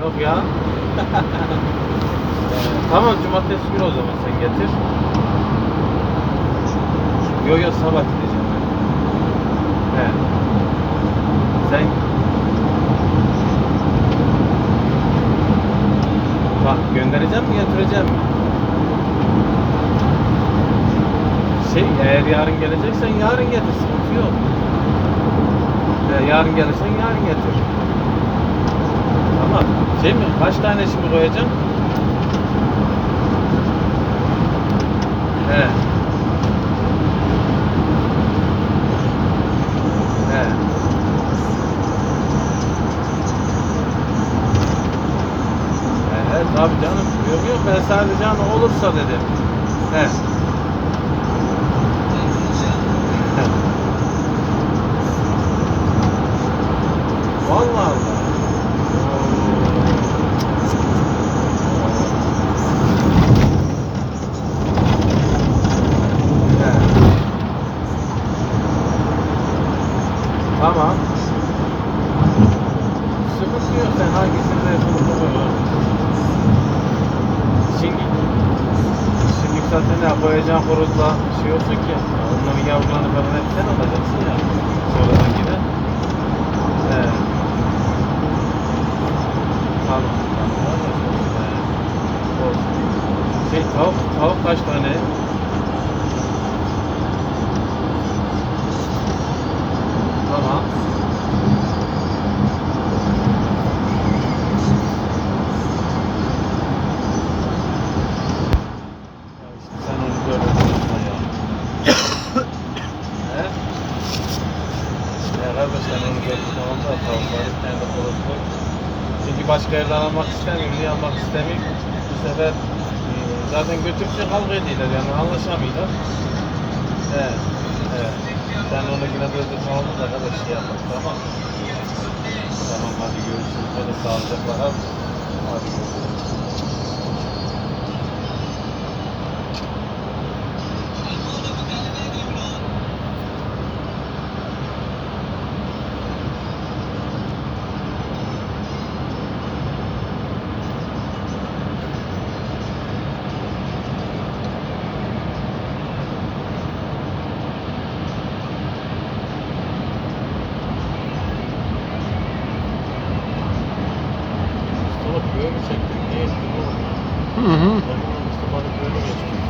Yok ya. Ee, tamam cumartesi günü o zaman sen getir. Yok yok sabah gideceğim. He. Sen Bak göndereceğim mi getireceğim mi? Şey eğer yarın geleceksen yarın getir sıkıntı yok. Ee, yarın gelirsen yarın getir. Tamam. Şey mi? Kaç tane şimdi koyacaksın? He. He. Evet tabii canım. Yok yok ben sadece hani olursa dedim. He. Vallahi Allah. He. Tamam. Sıkıntı yok sen hangisinde yapılır Şimdi Şimdi zaten ne koyacağın horozla şey olsun ki onların yavrularını falan hep sen alacaksın ya sonradan gider. He. Tamam. Şey tavuk, tavuk kaç tane? Ya kardeş sen onu gördün tamam da tavukları bir tane de koy. Çünkü başka yerden almak istemiyorum. Niye almak istemiyorum? Bu sefer e, zaten götürünce kavga ediyorlar yani anlaşamıyorlar. He. He. Sen onu yine böyle tamam da kadar şey yapma tamam. Tamam hadi görüşürüz. Hadi sağlıcakla. Hadi görüşürüz. Oğlum böyle çektim. Niye ettin oğlum? Hı hı. Balık böyle geçti.